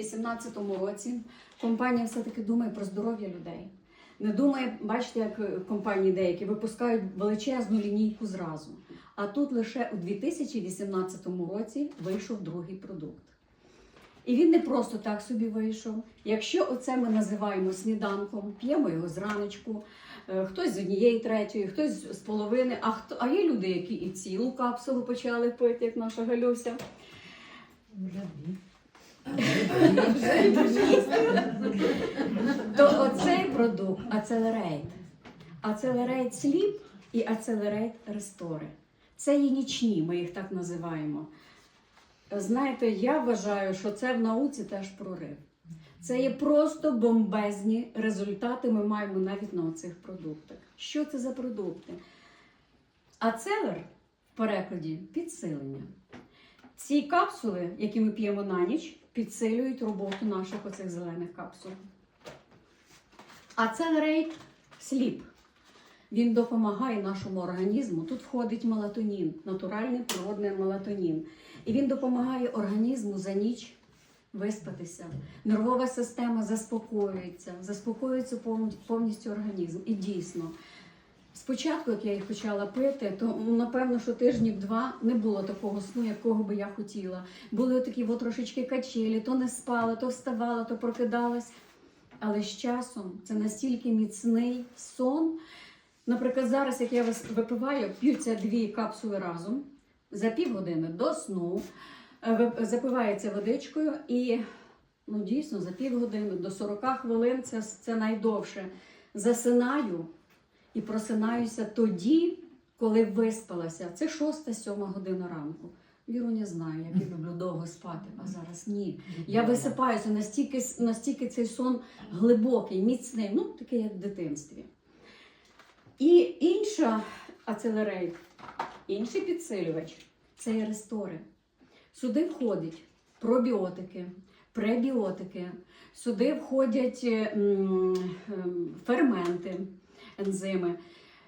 2018 році компанія все-таки думає про здоров'я людей. Не думає, бачите, як е, компанії деякі випускають величезну лінійку зразу. А тут лише у 2018 році вийшов другий продукт. І він не просто так собі вийшов. Якщо оце ми називаємо сніданком, п'ємо його зраночку, е, хтось з однієї третьої, хтось з половини, а хто а є люди, які і цілу капсулу почали пити, як наша Галюся. То оцей продукт Accelerate. Accelerate Sleep і Accelerate Restore. Це є нічні, ми їх так називаємо. Знаєте, я вважаю, що це в науці теж прорив. Це є просто бомбезні результати. Ми маємо навіть на цих продуктах. Що це за продукти? Ацелер в перекладі підсилення. Ці капсули, які ми п'ємо на ніч, підсилюють роботу наших оцих зелених капсул. А Accelerate Sleep. Він допомагає нашому організму. Тут входить мелатонін, натуральний природний мелатонін. І він допомагає організму за ніч виспатися. Нервова система заспокоюється, заспокоюється повністю організм. І дійсно, спочатку, як я їх почала пити, то напевно, що тижнів два не було такого сну, якого би я хотіла. Були такі от трошечки качелі, то не спала, то вставала, то прокидалась. Але з часом це настільки міцний сон. Наприклад, зараз, як я випиваю, п'ються дві капсули разом за півгодини до сну, е, запивається водичкою і ну, дійсно за півгодини до 40 хвилин це, це найдовше. Засинаю і просинаюся тоді, коли виспалася. Це 6-7 година ранку. Віруня знає, як я люблю довго спати, а зараз ні. Я висипаюся настільки, настільки цей сон глибокий, міцний, ну такий як в дитинстві. І інша ацелерейт, інший підсилювач це є рестори. Сюди входять пробіотики, пребіотики, сюди входять м, ем, ферменти, ензими.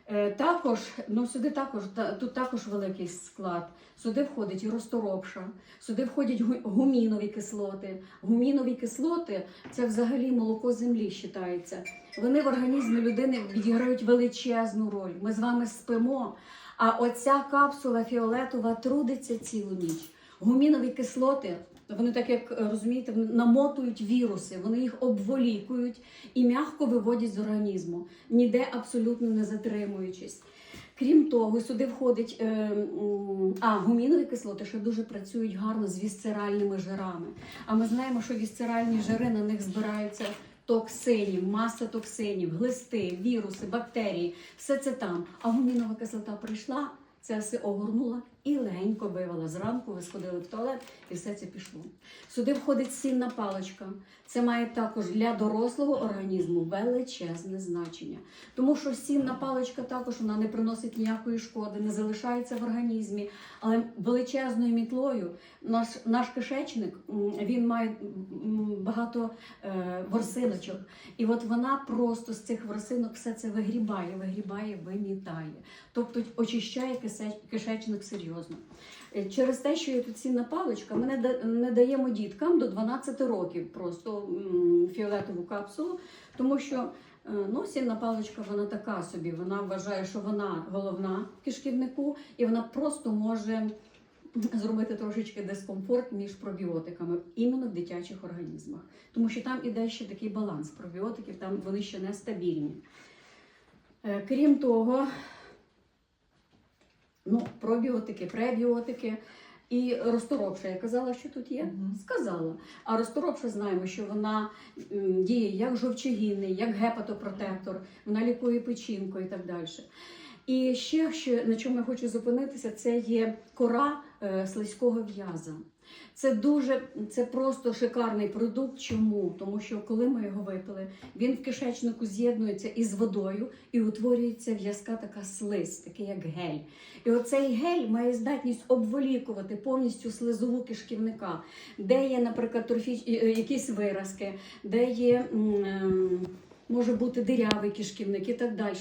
Е, Також, ну сюди також тут також великий склад. Сюди входить і розторопша, сюди входять гумінові кислоти. Гумінові кислоти це взагалі молоко землі вважається. Вони в організмі людини відіграють величезну роль. Ми з вами спимо. А оця капсула фіолетова трудиться цілу ніч. Гумінові кислоти, вони так як е, розумієте, намотують віруси, вони їх обволікують і м'яко виводять з організму, ніде абсолютно не затримуючись. Крім того, сюди входить е, а, гумінові кислоти, що дуже працюють гарно з вісцеральними жирами. А ми знаємо, що вісцеральні жири на них збираються токсинів, маса токсинів, глисти, віруси, бактерії, все це там. А гумінова кислота прийшла, це все огорнула і легенько вивела. Зранку ви сходили в туалет і все це пішло. Сюди входить сінна паличка. Це має також для дорослого організму величезне значення. Тому що сінна паличка також вона не приносить ніякої шкоди, не залишається в організмі. Але величезною мітлою наш, наш кишечник він має багато е, ворсиночок. І от вона просто з цих ворсинок все це вигрібає, вигрібає, вимітає. Тобто очищає кишечник серйозно. Е, Через те, що є тут цінна паличка, ми не, даємо діткам до 12 років просто фіолетову капсулу, тому що е, ну, сінна паличка вона така собі. Вона вважає, що вона головна в кишківнику, і вона просто може зробити трошечки дискомфорт між пробіотиками іменно в дитячих організмах. Тому що там іде ще такий баланс пробіотиків, там вони ще нестабільні. Е, Крім того, ну, пробіотики, пребіотики і розторопша. Я казала, що тут є? Сказала. А розторопша знаємо, що вона діє як жовчогінний, як гепатопротектор, вона лікує печінку і так далі. І ще, що, на чому я хочу зупинитися, це є кора е, слизького в'яза. Це дуже, це просто шикарний продукт. Чому? Тому що коли ми його випили, він в кишечнику з'єднується із водою і утворюється в'язка така слиз, такий як гель. І оцей гель має здатність обволікувати повністю слизову кишківника, де є, наприклад, трофі... е, якісь виразки, де є може бути дирявий кишківник і так далі.